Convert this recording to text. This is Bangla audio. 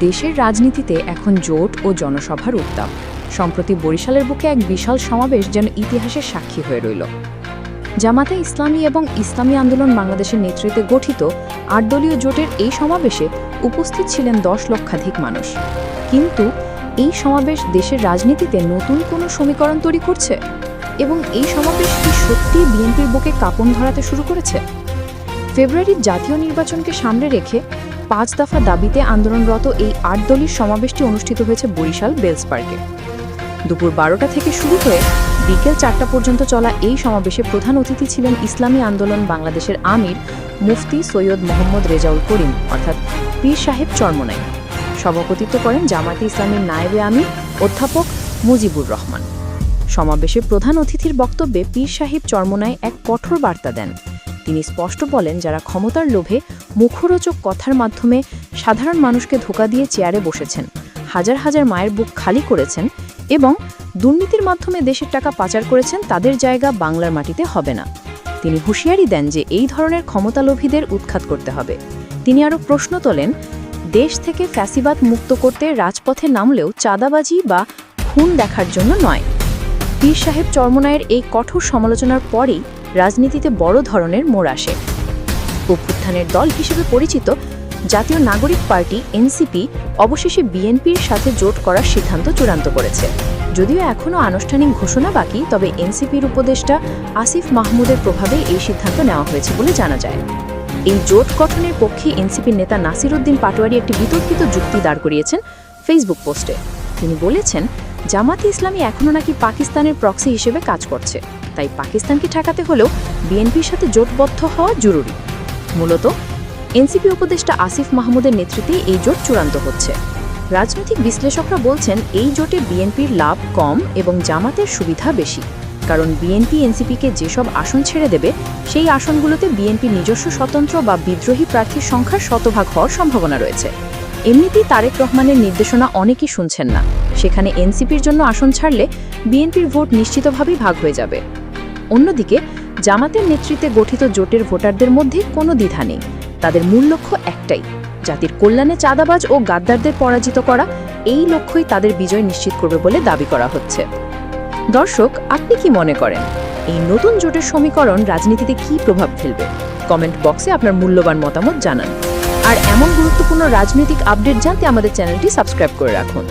দেশের রাজনীতিতে এখন জোট ও জনসভার উত্তাপ। সম্প্রতি বরিশালের বুকে এক বিশাল সমাবেশ যেন ইতিহাসের সাক্ষী হয়ে রইল। জামাতে ইসলামী এবং ইসলামী আন্দোলন বাংলাদেশের নেতৃত্বে গঠিত আটদলীয় জোটের এই সমাবেশে উপস্থিত ছিলেন দশ লক্ষাধিক মানুষ। কিন্তু এই সমাবেশ দেশের রাজনীতিতে নতুন কোনো সমীকরণ তৈরি করছে? এবং এই সমাবেশ কি সত্যি বিএনপির বুকে কাপন ধরাতে শুরু করেছে? ফেব্রুয়ারির জাতীয় নির্বাচনকে সামনে রেখে পাঁচ দফা দাবিতে আন্দোলনরত এই আট দলের সমাবেশটি অনুষ্ঠিত হয়েছে বরিশাল বেলস পার্কে। দুপুর বারোটা থেকে শুরু হয়ে বিকেল চারটা পর্যন্ত চলা এই সমাবেশে প্রধান অতিথি ছিলেন ইসলামী আন্দোলন বাংলাদেশের আমির মুফতি সৈয়দ মোহাম্মদ রেজাউল করিম, অর্থাৎ পীর সাহেব চরমনাই। সভাপতিত্ব করেন জামাতে ইসলামীর নায়েবে আমির, অধ্যাপক মুজিবুর রহমান। সমাবেশে প্রধান অতিথির বক্তব্যে পীর সাহেব চরমনায় এক কঠোর বার্তা দেন। তিনি স্পষ্ট বলেন, যারা ক্ষমতার লোভে মুখরোচক কথার মাধ্যমে সাধারণ মানুষকে ধোকা দিয়ে চেয়ারে বসেছেন, হাজার হাজার মায়ের বুক খালি করেছেন এবং দুর্নীতির মাধ্যমে দেশের টাকা পাচার করেছেন, তাদের জায়গা বাংলার মাটিতে হবে না। তিনি হুঁশিয়ারি দেন যে এই ধরনের ক্ষমতালোভীদের উৎখাত করতে হবে। তিনি আরও প্রশ্ন তোলেন, দেশ থেকে ফ্যাসিবাদ মুক্ত করতে রাজপথে নামলেও চাঁদাবাজি বা খুন দেখার জন্য নয়। পীর সাহেব চরমনায়ের এই কঠোর সমালোচনার পরেই রাজনীতিতে বড় ধরনের মোড় আসে। অভ্যুত্থানের দল হিসেবে পরিচিত জাতীয় নাগরিক পার্টি এনসিপি অবশেষে বিএনপির সাথে জোট করার সিদ্ধান্ত চূড়ান্ত করেছে। যদিও এখনও আনুষ্ঠানিক ঘোষণা বাকি, তবে এনসিপির উপদেষ্টা আসিফ মাহমুদের প্রভাবে এই সিদ্ধান্ত নেওয়া হয়েছে বলে জানা যায়। এই জোট গঠনের পক্ষে এনসিপির নেতা নাসির উদ্দিন পাটোয়ারি একটি বিতর্কিত যুক্তি দাঁড় করিয়েছেন ফেসবুক পোস্টে। তিনি বলেছেন জামাতে ইসলামী এখনও নাকি পাকিস্তানের প্রক্সি হিসেবে কাজ করছে। তাই পাকিস্তানকে ঠেকাতে হলেও বিএনপির সাথে জোটবদ্ধ হওয়া জরুরি। মূলত, এনসিপি উপদেষ্টা আসিফ মাহমুদের নেতৃত্বে এই জোট চূড়ান্ত হচ্ছে। রাজনৈতিক বিশ্লেষকরা বলছেন, এই জোটে বিএনপির লাভ কম এবং জামাতের সুবিধা বেশি। কারণ বিএনপি এনসিপিকে যেসব আসন ছেড়ে দেবে, সেই আসনগুলোতে বিএনপির নিজস্ব স্বতন্ত্র বা বিদ্রোহী প্রার্থীর সংখ্যার শতভাগ হওয়ার সম্ভাবনা রয়েছে। এমনিতেই তারেক রহমানের নির্দেশনা অনেকেই শুনছেন না। সেখানে এনসিপির জন্য আসন ছাড়লে বিএনপির ভোট নিশ্চিতভাবেই ভাগ হয়ে যাবে। অন্যদিকে, জামাতের নেতৃত্বে গঠিত জোটের ভোটারদের মধ্যে কোনো দ্বিধা নেই। তাদের মূল লক্ষ্য একটাই, জাতির কল্যাণে চাঁদাবাজ ও গাদ্দারদের পরাজিত করা। এই লক্ষ্যই তাদের বিজয় নিশ্চিত করবে বলে দাবি করা হচ্ছে। দর্শক, আপনি কি মনে করেন? এই নতুন জোটের সমীকরণ রাজনীতিতে কী প্রভাব ফেলবে? কমেন্ট বক্সে আপনার মূল্যবান মতামত জানান। আর এমন গুরুত্বপূর্ণ রাজনৈতিক আপডেট জানতে আমাদের চ্যানেলটি সাবস্ক্রাইব করে রাখুন।